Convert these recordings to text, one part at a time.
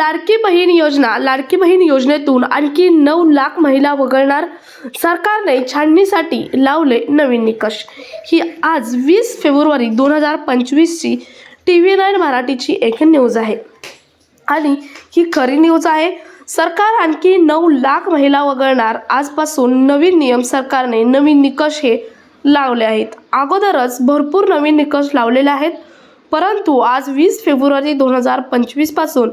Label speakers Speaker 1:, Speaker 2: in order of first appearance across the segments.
Speaker 1: लाडकी बहीण योजना लाडकी बहीण योजनेतून आणखी नऊ लाख महिला वगळणार. सरकारने छाननीसाठी लावले नवीन निकष. ही आज वीस फेब्रुवारी दोन हजार पंचवीसची टी व्ही नाईन मराठीची एक न्यूज आहे. आणि ही खरी न्यूज आहे सरकार आणखी नऊ लाख महिला वगळणार. आजपासून नवीन नियम सरकारने नवीन निकष हे लावले आहेत. अगोदरच भरपूर नवीन निकष लावलेले आहेत. परंतु आज वीस फेब्रुवारी दोन हजार पंचवीसपासून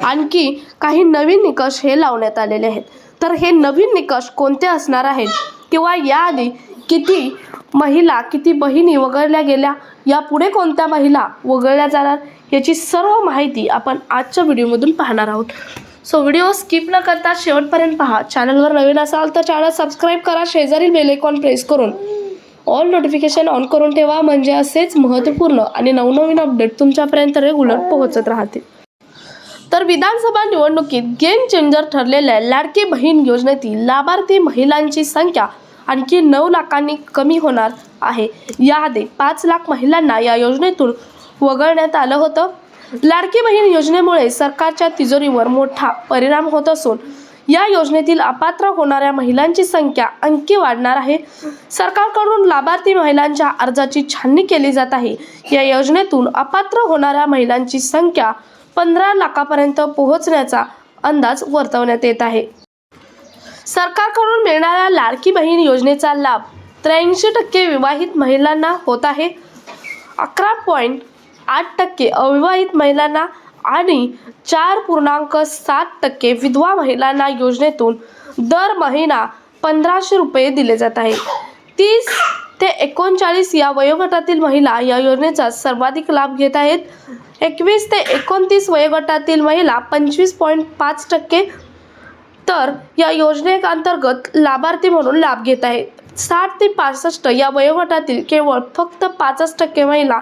Speaker 1: आणखी काही नवीन निकष हे लावण्यात आलेले आहेत. तर हे नवीन निकष कोणते असणार आहेत? किंवा याआधी किती महिला किती बहिणी वगळल्या गेल्या? यापुढे कोणत्या महिला वगळल्या जाणार? याची सर्व माहिती आपण आजच्या व्हिडिओमधून पाहणार आहोत. सो व्हिडिओ स्किप न करता शेवटपर्यंत पहा. चॅनलवर नवीन असाल तर चॅनल सबस्क्राईब करा. शेजारील बेलेकॉन प्रेस करून ऑल नोटिफिकेशन ऑन करून ठेवा. म्हणजे असेच महत्त्वपूर्ण आणि नवनवीन अपडेट तुमच्यापर्यंत रेग्युलर पोहोचत राहतील. तर विधानसभा निवडणुकीत गेम चेंजर ठरलेल्या लाडकी बहीण योजनेतील लाभार्थी महिलांची संख्या आणखी नऊ लाखांनी कमी होणार आहे. याआधी पाच लाख महिलांना या योजनेतून वगळण्यात आलं होतं. लाडकी बहीण योजनेमुळे सरकारच्या तिजोरीवर मोठा परिणाम होत असून या योजनेतील अपात्र होणाऱ्या महिलांची संख्या आणखी वाढणार आहे. सरकारकडून लाभार्थी महिलांच्या अर्जाची छाननी केली जात आहे. या योजनेतून अपात्र होणाऱ्या महिलांची संख्या पंधरा लाखापर्यंत पोहोचण्याचा अंदाज वर्तवण्यात येत आहे. सरकारकडून मिळणाऱ्या लाडकी बहीण योजनेचा लाभ त्र्याऐंशी टक्के विवाहित महिलांना होत आहे. अकरा पॉईंट आठ टक्के अविवाहित महिलांना आणि चार पूर्णांक सात टक्के विधवा महिलांना योजनेतून दर महिना पंधराशे रुपये दिले जात आहे. तीस ते एकोणचाळीस या वयोगटातील महिला या योजनेचा सर्वाधिक लाभ घेत आहेत. एकवीस ते एकोणतीस वयोगटातील महिला पंचवीस पॉईंट पाच टक्के तर या योजनेअंतर्गत लाभार्थी म्हणून लाभ घेत आहेत. साठ ते पासष्ट या वयोगटातील केवळ फक्त पाचच टक्के महिला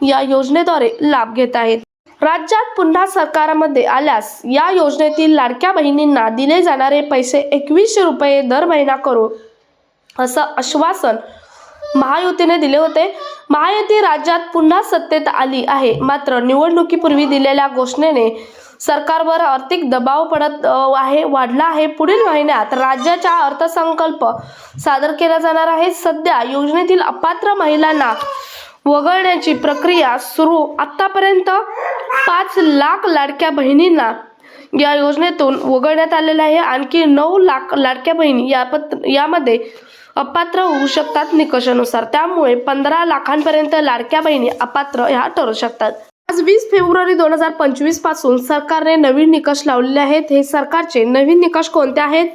Speaker 1: या योजनेद्वारे लाभ घेत आहेत. राज्यात पुन्हा सरकारमध्ये आल्यास या योजनेतील लाडक्या बहिणींना दिले जाणारे पैसे एकवीसशे रुपये दर महिना करू असं आश्वासन महायुतीने दिले होते. महायुती राज्यात पुन्हा सत्तेत आली आहे. मात्र निवडणुकीपूर्वी दिलेल्या घोषणेने सरकारवर आर्थिक दबाव पडत आहे वाढला आहे. पुढील महिन्यात राज्याचा अर्थसंकल्प सादर केला जाणार आहे. सध्या योजनेतील अपात्र महिलांना वगळण्याची प्रक्रिया सुरू. आतापर्यंत पाच लाख लाडक्या बहिणींना या योजनेतून वगळण्यात आलेलं आहे. आणखी नऊ लाख लाडक्या बहिणी या पत यामध्ये अपात्र होऊ शकतात निकषानुसार. त्यामुळे पंधरा लाखांपर्यंत लाडक्या बहिणी अपात्र ह्या ठरू शकतात. आज वीस फेब्रुवारी दोन हजार पंचवीसपासून सरकारने नवीन निकष लावलेले आहेत. हे सरकारचे नवीन निकष कोणते आहेत?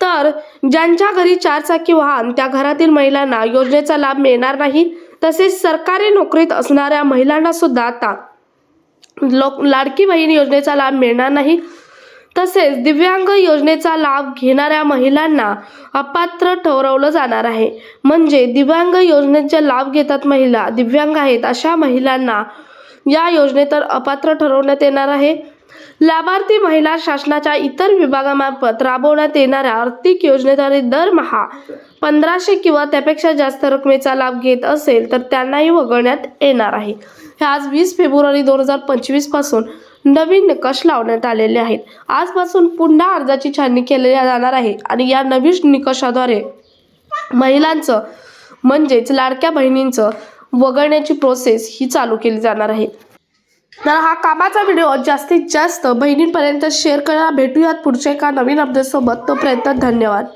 Speaker 1: तर ज्यांच्या घरी चारचाकी वाहन त्या घरातील महिलांना योजनेचा लाभ मिळणार नाही तसेच सरकारी नोकरीत असणाऱ्या महिलांना सुद्धा आता लोक लाडकी बहीण योजनेचा लाभ मिळणार नाही. तसेच दिव्यांग योजनेचा लाभ घेणाऱ्या महिलांना अपात्र ठरवलं जाणार आहे. म्हणजे दिव्यांग योजनेचा लाभ घेतात महिला दिव्यांग आहेत अशा महिलांना या योजनेत अपात्र ठरवण्यात येणार आहे. लाभार्थी महिला शासनाच्या इतर विभागामार्फत राबवण्यात येणाऱ्या आर्थिक योजनेद्वारे दरमहा पंधराशे किंवा त्यापेक्षा जास्त रकमेचा लाभ घेत असेल तर त्यांनाही वगळण्यात येणार आहे. हे आज वीस फेब्रुवारी दोन हजार पंचवीसपासून नवीन निकष लावण्यात आलेले आहेत. आजपासून पुन्हा अर्जाची छाननी केली जाणार आहे आणि या नवीन निकषाद्वारे महिलांचं म्हणजेच लाडक्या बहिणींचं वगळण्याची प्रोसेस ही चालू केली जाणार आहे. तर हा कामाचा व्हिडिओ जास्तीत जास्त बहिणींपर्यंत शेअर करा. भेटूयात पुढच्या एका नवीन अपडेटसोबत तोपर्यंत धन्यवाद.